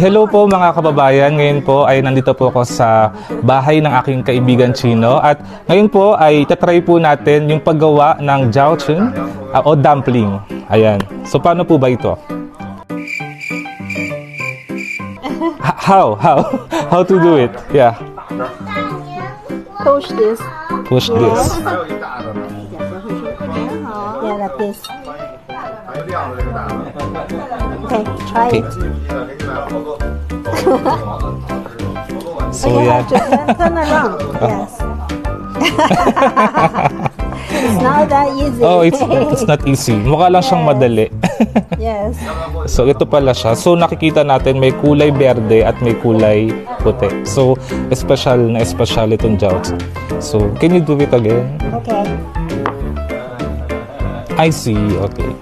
Hello po mga kababayan. Ngayon po ay nandito po ako sa bahay ng aking kaibigan Chino at ngayon po ay tatry po natin yung paggawa ng jiaochun ah, o dumpling. Ayan. So paano po ba ito? H- How? How? How to do it? Yeah. Push this. Push this. Yeah, like this. Okay, try Okay. it. So to turn, turn around. Yes. it's not that easy. Oh, it's it's not easy. Mukha lang siyang madali. yes. So ito pala siya. So nakikita natin may kulay berde at may kulay puti. So special na special itong jiaozi. So can you do it again? Okay. I see. Okay.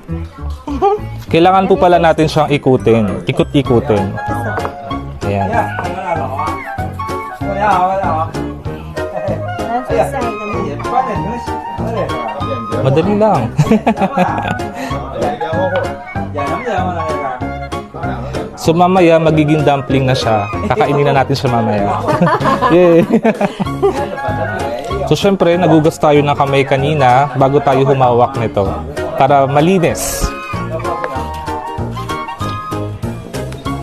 Kailangan po pala natin siyang ikutin. Ikot-ikutin. Ayan. That's the side. Madali lang. so mamaya magiging dumpling na siya. Kakainin na natin siya mamaya. Yay! so syempre, nagugas tayo ng kamay kanina bago tayo humawak nito para malinis.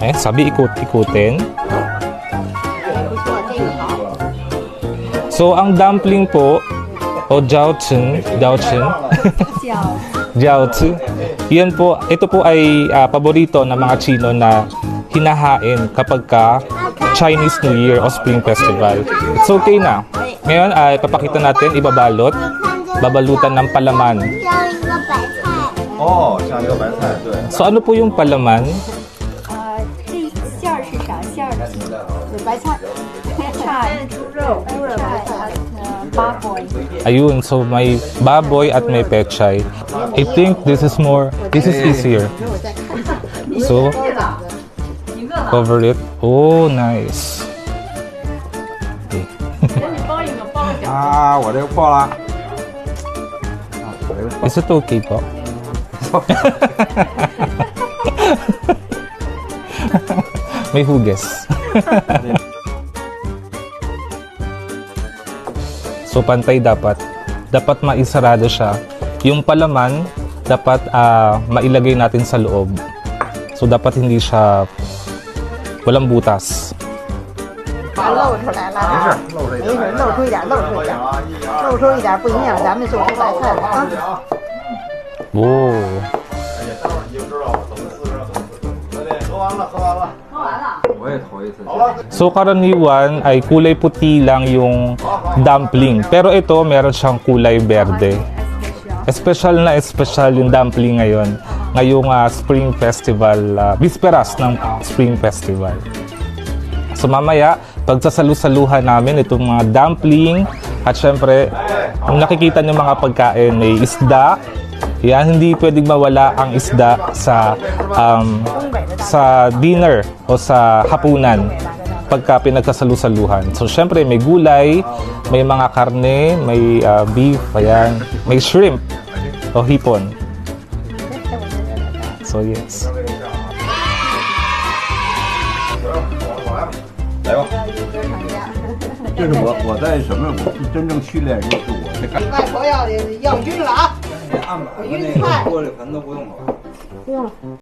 Ayan, sabi ikut-ikutin. So, ang dumpling po, o jiaochen, jiaochen, jiaozi, yan po, ito po ay uh, paborito ng mga Chino na hinahain kapag ka Chinese New Year o Spring Festival. It's okay na. Ngayon ah, ay papakita natin ibabalot, babalutan ng palaman. Oh, So ano po yung palaman? 白菜、菜、猪肉、猪肉白菜，呃，八宝。 Ayun, so may baboy at may pechay. I think this is more, this is easier. So, cover it. Oh, nice. Okay. 啊，我这个爆了。啊，我这个 Is it okay po? May huges. so pantay dapat. Dapat maisarado siya. Yung palaman, dapat ah, mailagay natin sa loob. So dapat hindi siya walang butas. 它露出来了啊，没事，露出一点，露出一点，露出一点不影响咱们做出白菜来啊。 Oh. 撕。对，喝完了，喝完了。我也头一次。好了。 So karaniwan ay kulay puti lang yung dumpling. Pero ito meron siyang kulay berde. Special na special yung dumpling ngayon. Ngayong ah, Spring Festival, ah, bisperas ng Spring Festival. So mamaya, pagsasalu-saluhan namin itong mga dumpling at syempre, kung nakikita niyo mga pagkain, may isda. Yan, hindi pwedeng mawala ang isda sa um, sa dinner o sa hapunan pagka pinagsasalu-saluhan. So syempre, may gulay, may mga karne, may ah, beef, ayan, may shrimp o hipon. So yes. 来吧。这是我我在什么？我是真正训练就是我这干。外婆要要晕了啊！按吧，那个锅里盆都不用了。